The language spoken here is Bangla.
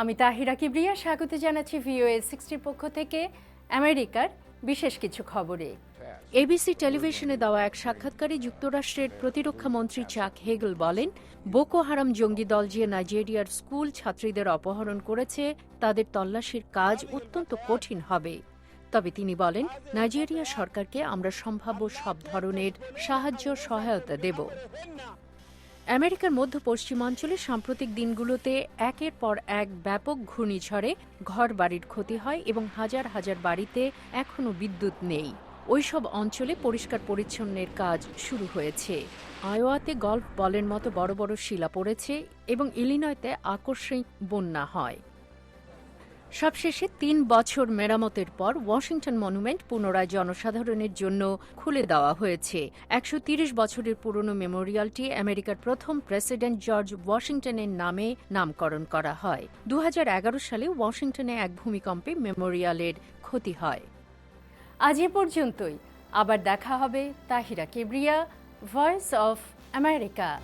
আমি তাহিরা কিবরিয়া, স্বাগত জানাচ্ছি ভিওএ সিক্সটির পক্ষ থেকে আমেরিকার বিশেষ কিছু খবরে। এবিসি টেলিভিশনে দেওয়া এক সাক্ষাৎকারে যুক্তরাষ্ট্রের প্রতিরক্ষা মন্ত্রী চাক হেগল বলেন, বোকো হারাম জঙ্গি দল যে নাইজেরিয়ার স্কুল ছাত্রীদের অপহরণ করেছে, তাদের তল্লাশির কাজ অত্যন্ত কঠিন হবে। তবে তিনি বলেন, নাইজেরিয়া সরকারকে আমরা সম্ভাব্য সব ধরনের সাহায্য সহায়তা দেব। আমেরিকার মধ্য পশ্চিমাঞ্চলে সাম্প্রতিক দিনগুলোতে একের পর এক ব্যাপক ঘূর্ণিঝড়ে ঘর বাড়ির ক্ষতি হয় এবং হাজার হাজার বাড়িতে এখনও বিদ্যুৎ নেই। ওইসব অঞ্চলে পরিষ্কার পরিচ্ছন্নের কাজ শুরু হয়েছে। আয়োয়াতে গল্ফ বলের মতো বড় বড় শিলা পড়েছে এবং ইলিনয়তে আকস্মিক বন্যা হয়। সবশেষে তিন বছর মেরামতের পর ওয়াশিংটন মনুমেন্ট পুনরায় জনসাধারণের জন্য খুলে দেওয়া হয়েছে। একশো বছরের পুরনো মেমোরিয়ালটি আমেরিকার প্রথম প্রেসিডেন্ট জর্জ ওয়াশিংটনের নামে নামকরণ করা হয়। দু হাজার এগারো সালে ওয়াশিংটনে এক ভূমিকম্পে মেমোরিয়ালের ক্ষতি হয়। আজ এ পর্যন্তই। আবার দেখা হবে Tahira Kebria voice of America